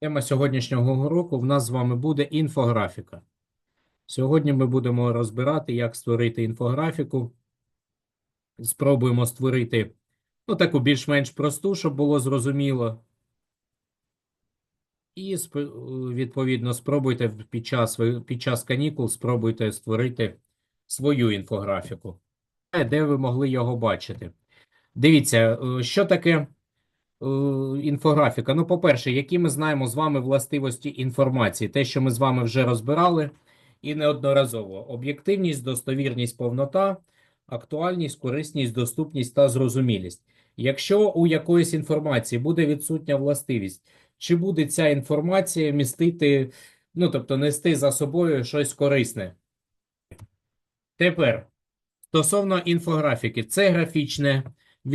Тема сьогоднішнього уроку в нас з вами буде інфографіка. Сьогодні ми будемо розбирати, як створити інфографіку. Спробуємо створити ну, таку більш-менш просту, щоб було зрозуміло. І відповідно спробуйте під час, під час канікул спробуйте створити свою інфографіку. Де ви могли його бачити? Дивіться, е, що таке інфографіка. Ну, по-перше, які ми знаємо з вами властивості інформації, те, що ми з вами вже розбирали, і неодноразово: об'єктивність, достовірність, повнота, актуальність, корисність, доступність та зрозумілість. Якщо у якоїсь інформації буде відсутня властивість, чи буде ця інформація містити, ну тобто нести за собою щось корисне? Тепер. Стосовно інфографіки, це графічне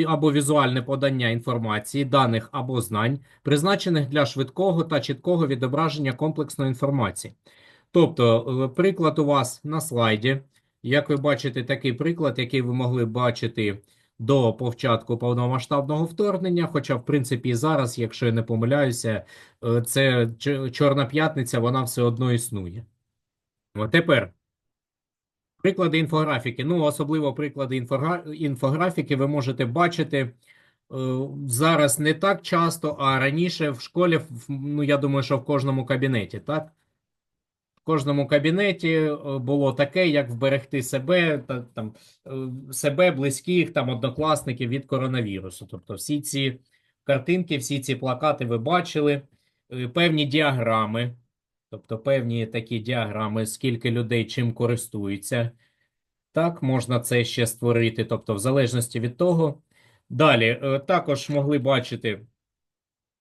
або візуальне подання інформації, даних або знань, призначених для швидкого та чіткого відображення комплексної інформації. Тобто, е, приклад у вас на слайді. Як ви бачите, такий приклад, який ви могли бачити до початку повномасштабного вторгнення. Хоча, в принципі, і зараз, якщо я не помиляюся, е, це Чорна п'ятниця, вона все одно існує. Тепер. Приклади інфографіки. Ну, особливо приклади інфографіки ви можете бачити е, зараз не так часто, а раніше в школі, ну, я думаю, що в кожному кабінеті, так? В кожному кабінеті е, було таке, як вберегти себе, та, там, е, себе, близьких, там, однокласників від коронавірусу. Тобто всі ці картинки, всі ці плакати ви бачили, певні діаграми, тобто певні такі діаграми, скільки людей чим користуються. Так, можна це ще створити, тобто, в залежності від того. Далі, е, також могли бачити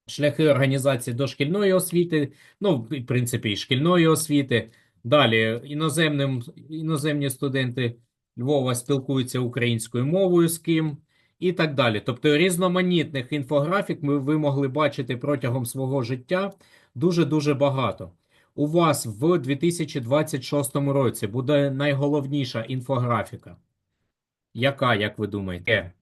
шляхи організації дошкільної освіти, ну, в принципі, і шкільної освіти. Далі, іноземним, іноземні студенти Львова спілкуються українською мовою з ким, і так далі. Тобто, різноманітних інфографік ми, ви могли бачити протягом свого життя дуже-дуже багато. У вас в 2026 році буде найголовніша інфографіка. Яка, як ви думаєте?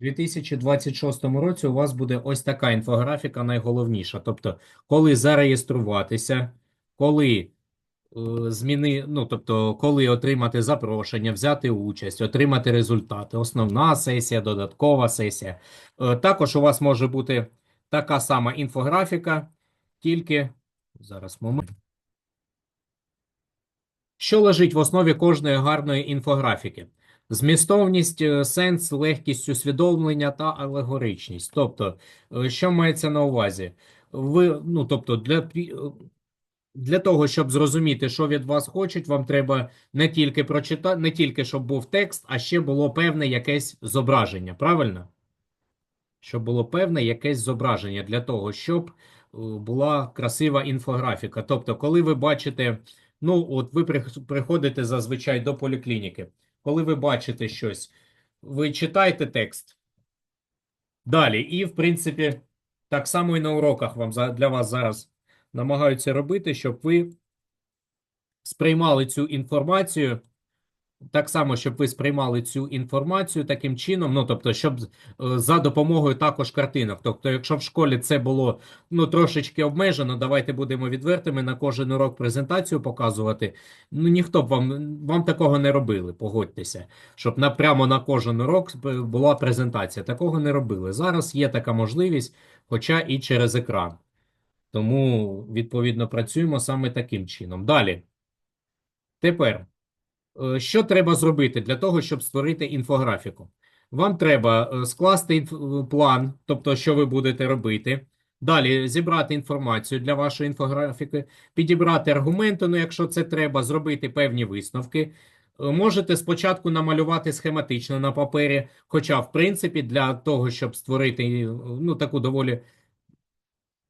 У 2026 році у вас буде ось така інфографіка найголовніша. Тобто, коли зареєструватися, коли е, зміни, ну, тобто, коли отримати запрошення, взяти участь, отримати результати, основна сесія, додаткова сесія. Е, Також у вас може бути така сама інфографіка, тільки зараз момент. Що лежить в основі кожної гарної інфографіки? Змістовність, е, сенс, легкість усвідомлення та алегоричність. Тобто, е, що мається на увазі? Ви, ну, тобто, для, е, для того, щоб зрозуміти, що від вас хочуть, вам треба не тільки прочитати, не тільки щоб був текст, а ще було певне якесь зображення. Правильно? Щоб було певне якесь зображення для того, щоб була красива інфографіка. Тобто, коли ви бачите, ну, от ви приходите зазвичай до поліклініки, коли ви бачите щось, ви читаєте текст. Далі, і, в принципі, так само і на уроках вам для вас зараз намагаються робити, щоб ви сприймали цю інформацію. Так само, щоб ви сприймали цю інформацію таким чином, ну тобто, щоб е, за допомогою також картинок. Тобто, якщо в школі це було ну трошечки обмежено, давайте будемо відвертими на кожен урок презентацію показувати. Ну ніхто б вам вам такого не робили, погодьтеся, щоб на прямо на кожен урок була презентація. Такого не робили. Зараз є така можливість, хоча і через екран. Тому відповідно працюємо саме таким чином. Далі. Тепер. Е, Що треба зробити для того, щоб створити інфографіку? Вам треба е, скласти е, план, тобто, що ви будете робити. Далі зібрати інформацію для вашої інфографіки, підібрати аргументи, ну, якщо це треба, зробити певні висновки. Можете спочатку намалювати схематично на папері, хоча, в принципі, для того, щоб створити ну, таку доволі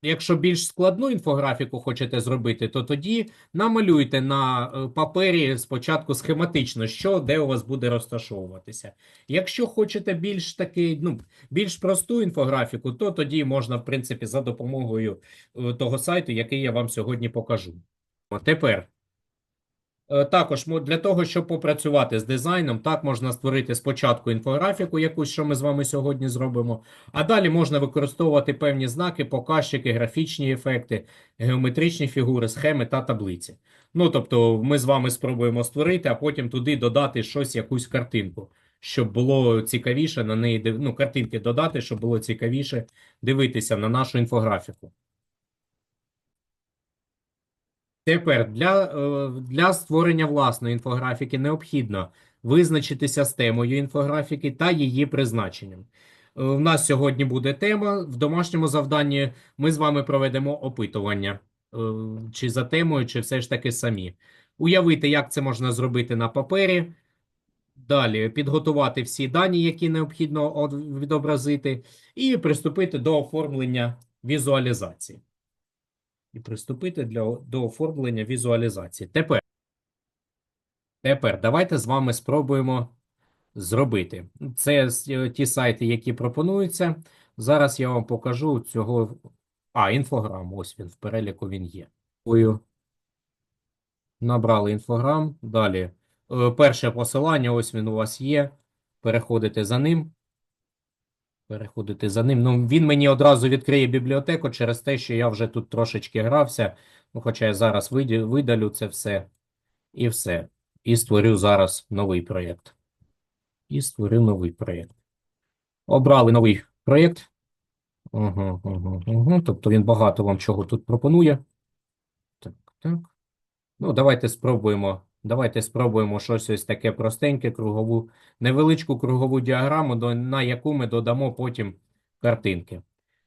Якщо більш складну інфографіку хочете зробити, то тоді намалюйте на е, папері спочатку схематично, що де у вас буде розташовуватися. Якщо хочете більш такий, ну, більш просту інфографіку, то тоді можна, в принципі, за допомогою е, того сайту, який я вам сьогодні покажу. А Тепер Також для того, щоб попрацювати з дизайном, так можна створити спочатку інфографіку, якусь, що ми з вами сьогодні зробимо, а далі можна використовувати певні знаки, показчики, графічні ефекти, геометричні фігури, схеми та таблиці. Ну, тобто, ми з вами спробуємо створити, а потім туди додати щось, якусь картинку, щоб було цікавіше на неї, ну, картинки додати, щоб було цікавіше дивитися на нашу інфографіку. Тепер для, е, для створення власної інфографіки необхідно визначитися з темою інфографіки та її призначенням. Е, У нас сьогодні буде тема. В домашньому завданні ми з вами проведемо опитування, е, чи за темою, чи все ж таки самі. Уявити, як це можна зробити на папері. Далі підготувати всі дані, які необхідно відобразити, і приступити до оформлення візуалізації і приступити для, до оформлення візуалізації. Тепер, тепер давайте з вами спробуємо зробити. Це е, ті сайти, які пропонуються. Зараз я вам покажу цього. А, інфограм. Ось він в переліку він є. Набрали інфограм. Далі. е, Перше посилання, ось він у вас є. Переходите за ним. Переходити за ним. Ну, він мені одразу відкриє бібліотеку через те, що я вже тут трошечки грався. Ну, хоча я зараз видалю це все і все. І створю зараз новий проєкт. І створю новий проєкт. Обрали новий проєкт. Угу, угу, угу. Тобто він багато вам чого тут пропонує. Так, так. Ну, давайте спробуємо. Давайте спробуємо щось ось таке простеньке, кругову, невеличку кругову діаграму, на яку ми додамо потім картинки.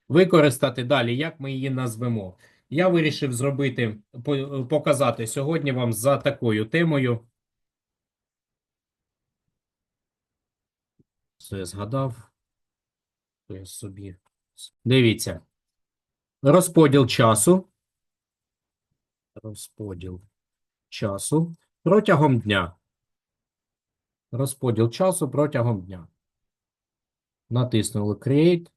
Використати далі, як ми її назвемо. Я вирішив зробити, показати сьогодні вам за такою темою. Це згадав. Я собі. Дивіться. Розподіл часу. Розподіл часу протягом дня. Розподіл часу протягом дня. Натиснули Create.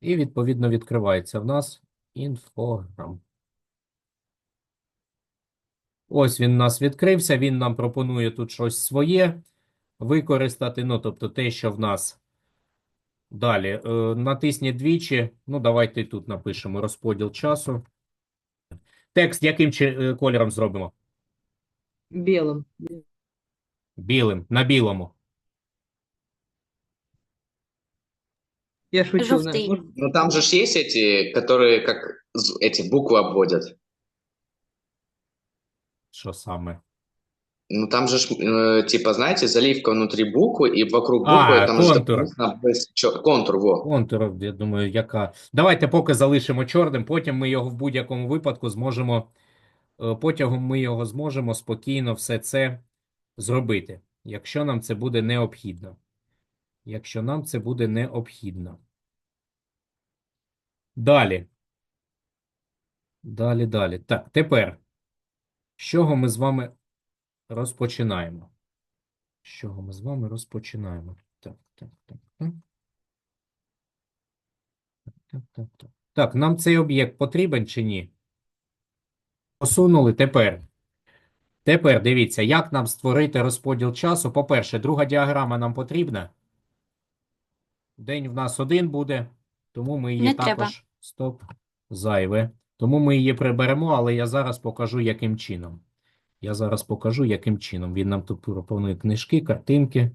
І, відповідно, відкривається в нас інфограм. Ось він у нас відкрився, він нам пропонує тут щось своє використати, ну, тобто те, що в нас далі. Е, натисніть двічі, ну, давайте тут напишемо розподіл часу. Текст яким чи- е, кольором зробимо? Белым. Білим, на білому. Я шучу. Желтый. Может, Ну там же ж есть эти, которые как з- эти буквы обводят. Що саме? Ну там же ж, э, типа, знаете, заливка внутри буквы и вокруг А, буквы там же контур. написано без чё- контур, во. Контур, я думаю, яка. Давайте поки залишимо чорним, потім ми його в будь-якому випадку зможемо, е, потягом ми його зможемо спокійно все це зробити, якщо нам це буде необхідно. Якщо нам це буде необхідно. Далі. Далі, далі. Так, тепер. З чого ми з вами розпочинаємо? З чого ми з вами розпочинаємо? Так, так, так, так. Так, так, так. Так, нам цей об'єкт потрібен чи ні? Посунули тепер. Тепер дивіться, як нам створити розподіл часу. По-перше, друга діаграма нам потрібна. День в нас один буде, тому ми її Не треба. також. Стоп, зайве. Тому ми її приберемо, але я зараз покажу, яким чином. Я зараз покажу, яким чином. Він нам тут пропонує книжки, картинки.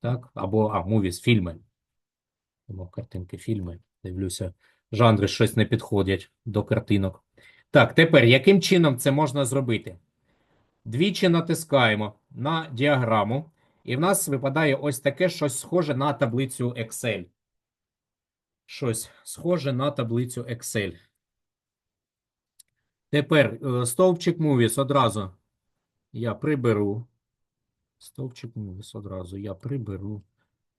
Так, або, а, мувіс, фільми. Тому картинки, фільми. Дивлюся, жанри щось не підходять до картинок. Так, тепер яким чином це можна зробити? Двічі натискаємо на діаграму, і в нас випадає ось таке щось схоже на таблицю Excel. Щось схоже на таблицю Excel. Тепер е, стовпчик Movies одразу я приберу. Стовпчик Movies одразу я приберу.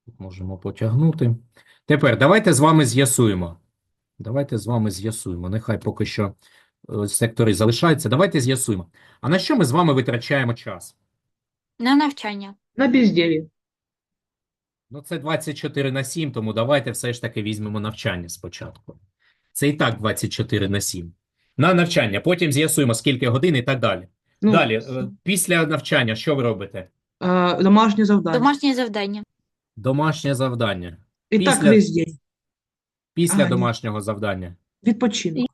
Тут можемо потягнути. Тепер давайте з вами з'ясуємо. Давайте з вами з'ясуємо. Нехай поки що е, сектори залишаються. Давайте з'ясуємо. А на що ми з вами витрачаємо час? На навчання. на безделье. Ну, це 24 на 7, тому давайте все ж таки візьмемо навчання спочатку. Це і так 24 на 7. На навчання. Потім з'ясуємо, скільки годин і так далі. Ну, Далі, е, після навчання, що ви робите? е, домашнє завдання. Домашнє завдання. Домашнє завдання. І так після- весь день. Після А, ні. домашнього завдання. Відпочинок.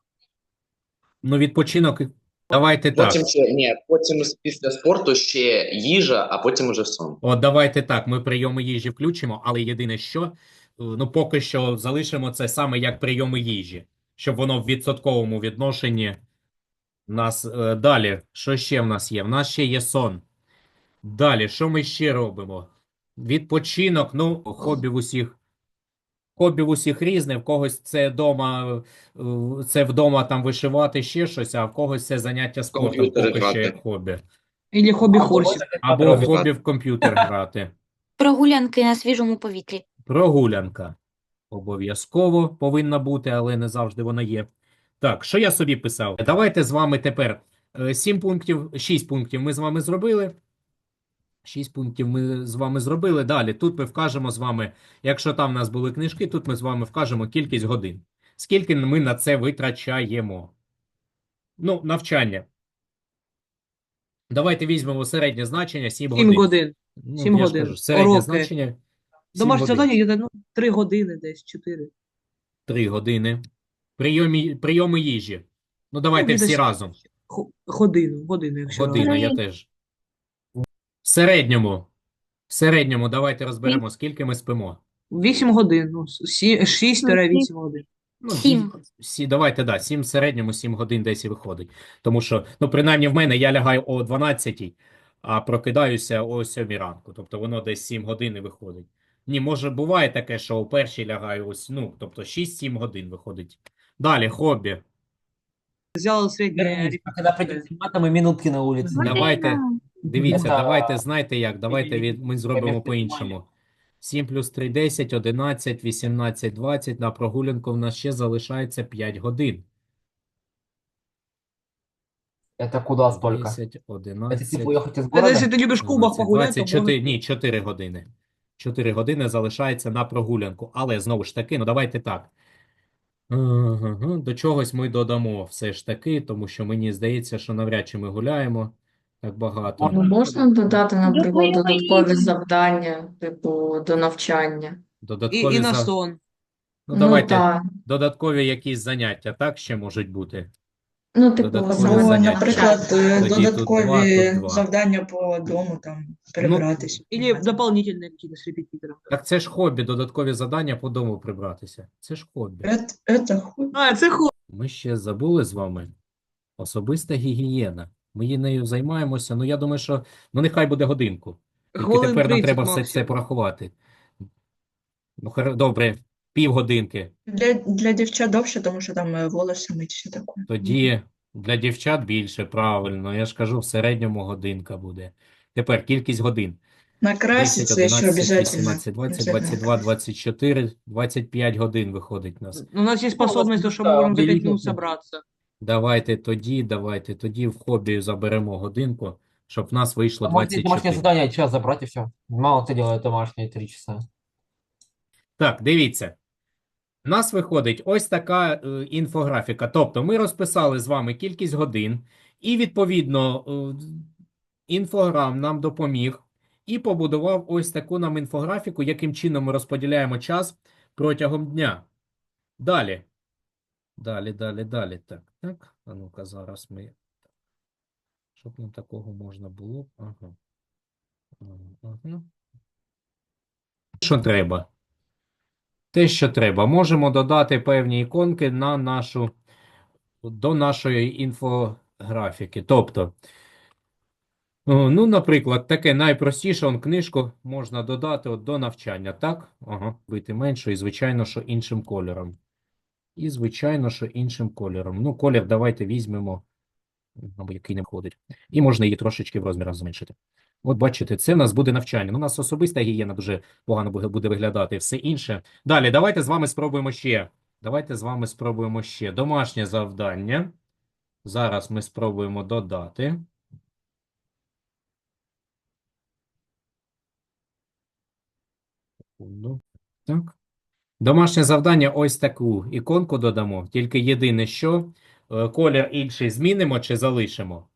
Ну, відпочинок. Давайте так. Потім ще ні, потім з- після спорту ще їжа, а потім уже сон. От давайте так. Ми прийоми їжі включимо, але єдине що, е, ну поки що залишимо це саме як прийоми їжі, щоб воно в відсотковому відношенні нас е, далі. Що ще в нас є? В нас ще є сон. Далі, що ми ще робимо? Відпочинок, ну, хобі в усіх. Хобі в усіх різне, в когось це вдома, е, це вдома там вишивати ще щось, а в когось це заняття спортом поки грати. як хобі. Ілі хобі хорсів. Або хобі в комп'ютер грати. Прогулянки на свіжому повітрі. Прогулянка. Обов'язково повинна бути, але не завжди вона є. Так, що я собі писав? Давайте з вами тепер 7 пунктів, 6 пунктів ми з вами зробили. 6 пунктів ми з вами зробили. Далі тут ми вкажемо з вами, якщо там в нас були книжки, тут ми з вами вкажемо кількість годин. Скільки ми на це витрачаємо? Ну, навчання. Давайте візьмемо середнє значення 7 7 годин. годин. Ну, годин. кажу, середнє Уроки. значення 7 Домашнє годин. завдання є ну, 3 години десь, 4. Три години. Прийомі, прийоми їжі. Ну, давайте Ну, всі десь разом. хо- Годину, годину, якщо Година, я теж. В середньому. В середньому давайте розберемо, скільки ми спимо. 8 годин, ну, 6-8 годин. Ну, Сім. Сі, давайте, да, 7 в середньому, 7 годин десь і виходить. Тому що, ну, принаймні в мене я лягаю о 12, а прокидаюся о 7 ранку. Тобто воно десь 7 годин і виходить. Ні, може, буває таке, що о першій лягаю ось, ну, тобто 6-7 годин виходить. Далі, хобі. Взяла середнє Вернись, а когда придет темнота, мы минутки на улице. Да. Давайте. Дивіться, Це- давайте, знаєте як, давайте від, ми зробимо Об'єкти по-іншому. 7 плюс 3 – 10, 11, 18, 20. На прогулянку в нас ще залишається 5 годин. Это куда столько? 10, Это 11, если уехать из Це города? якщо ти любиш в клубах 12, погуляти, то 24, можна- ні, 4 години. 4 години залишається на прогулянку. Але, знову ж таки, ну давайте так. До чогось ми додамо все ж таки, тому що мені здається, що навряд чи ми гуляємо так багато. Ну, можна додати, наприклад, додаткові завдання, типу, до навчання. Додаткові і на за- сон. Ну, Ну, давайте так. додаткові якісь заняття, так ще можуть бути. Ну, типу, Додаткові Ну, заняття. наприклад, Тоді тут два, додаткові тут два. завдання по дому, там, прибратися. Или дополнительные какие-то с репетитором. Так це ж хобі, додаткові завдання по дому прибратися. Це ж хобі. Ет- Это хуй. А, це ху... Ми ще забули з вами особиста гігієна. Ми її нею займаємося. Ну, я думаю, що ну нехай буде годинку. Тільки тепер нам 30 треба все це порахувати. Ну, хар- добре, півгодинки. Для, для дівчат довше, тому що там е, волосся мить, все таке. Тоді для дівчат більше, правильно. Я ж кажу, в середньому годинка буде. Тепер кількість годин. Накраситься ще 11, обов'язательно. 18, 20, 22, 24, 25 годин виходить у нас. У нас есть способность, то, что мы да, можем за 5 минут великолепно. Давайте тоді, давайте тоді в хобі заберемо годинку, щоб в нас вийшло А можно домашнее 24. задание час забрать и все. Мало кто делает домашнее три часа. Так, дивіться. У нас виходить ось така е, інфографіка. Тобто ми розписали з вами кількість годин, і, відповідно, е, інфограм нам допоміг і побудував ось таку нам інфографіку, яким чином ми розподіляємо час протягом дня. Далі. Далі, далі, далі. Так, так. А ну-ка, зараз ми. Щоб нам такого можна було. Ага. Ага. Що треба? Те, що треба. Можемо додати певні іконки на нашу, до нашої інфографіки. Тобто, ну, наприклад, таке найпростіше, он, книжку можна додати от до навчання, так? Ага, бити менше і, звичайно, що іншим кольором. І, звичайно, що іншим кольором. Ну, колір давайте візьмемо, або який не входить. І можна її трошечки в розмірах зменшити. От бачите, це в нас буде навчання. Ну, у нас особиста гігієна дуже погано буде- виглядати. Все інше. Далі, давайте з вами спробуємо ще. Давайте з вами спробуємо ще. Домашнє завдання. Зараз ми спробуємо додати. Так. Домашнє завдання ось таку іконку додамо. Тільки єдине, що колір інший змінимо чи залишимо?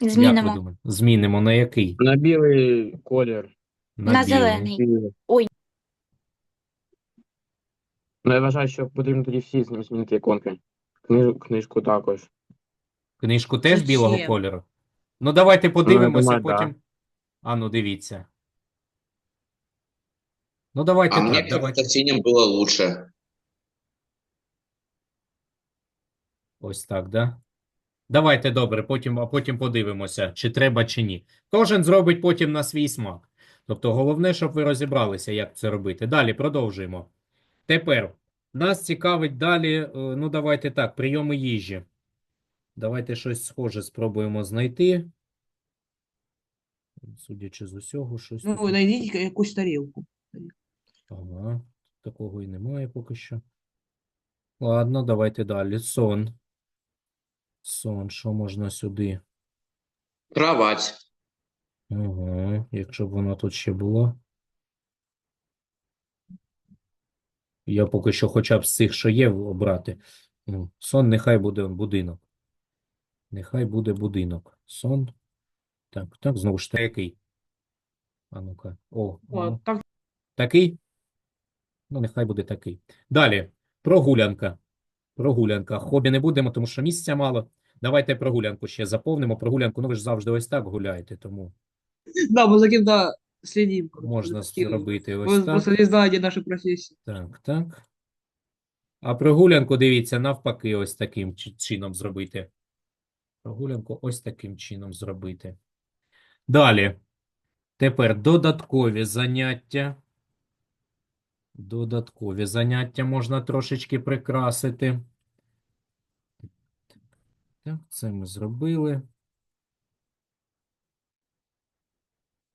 Як ви Змінимо. думаєте? Змінимо на який? На білий колір. На білий. зелений. Білий. Ой. Ну, я вважаю, що потрібно тоді всі з ним змінити іконки. Книж, книжку також. Книжку теж білого Зачем? кольору? Ну, давайте подивимося, думаю, да. потім. А ну, дивіться. Ну, давайте А так, давайте. синим было лучше. Ось так, да? Давайте, добре, потім, а потім подивимося, чи треба, чи ні. Кожен зробить потім на свій смак. Тобто, головне, щоб ви розібралися, як це робити. Далі, продовжуємо. Тепер, нас цікавить далі, е, ну, давайте так, прийоми їжі. Давайте щось схоже спробуємо знайти. Судячи з усього, щось Ну, тут- знайдіть якусь тарілку. Ага, такого і немає поки що. Ладно, давайте далі. Сон. Сон, що можна сюди? Кровать. Ага, якщо б воно тут ще було. Я поки що хоча б з цих, що є, обрати. Сон нехай буде будинок. Нехай буде будинок. Сон. Так, так, знову ж таки, який? А ну-ка. О, О, ну. так, Такий? Ну, нехай буде такий. Далі. Прогулянка. Прогулянка. Хобі не будемо, тому що місця мало. Давайте прогулянку ще заповнимо. Прогулянку, ну ви ж завжди ось так гуляєте, тому да, мы за кем-то следим. можна зробити ось Вы так. просто не знаете наши профессии. Так, так. А прогулянку, дивіться, навпаки, ось таким чи- чином зробити. Прогулянку ось таким чином зробити. Далі. Тепер додаткові заняття. Додаткові заняття можна трошечки прикрасити. Так, це ми зробили.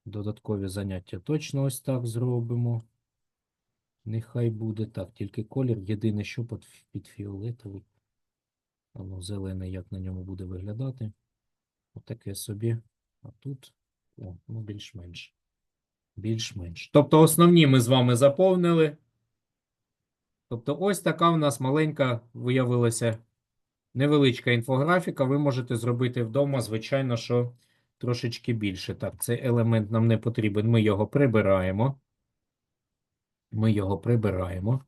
Додаткові заняття точно ось так зробимо. Нехай буде так, тільки колір єдине, що під, фіолетовий. А ну, зелений, як на ньому буде виглядати. Отаке собі. А тут, о, ну, більш-менш. Більш-менш. Тобто основні ми з вами заповнили. Тобто ось така в нас маленька виявилася невеличка інфографіка. Ви можете зробити вдома, звичайно, що трошечки більше. Так, цей елемент нам не потрібен. Ми його прибираємо. Ми його прибираємо.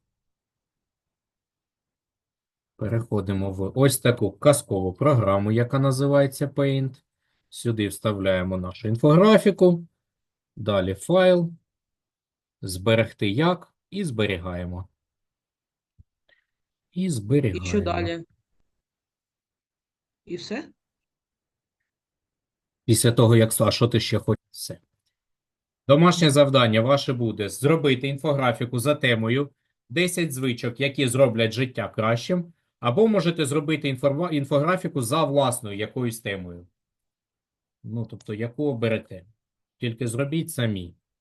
Переходимо в ось таку казкову програму, яка називається Paint. Сюди вставляємо нашу інфографіку. Далі файл. Зберегти як. І зберігаємо. І зберігаємо. что далее? И все? Після того, як а що ти ще хочеш? Все. Домашнє завдання ваше буде зробити інфографіку за темою 10 звичок, які зроблять життя кращим, або можете зробити інфографіку за власною якоюсь темою. Ну, тобто, яку оберете. Тільки зробіть самі.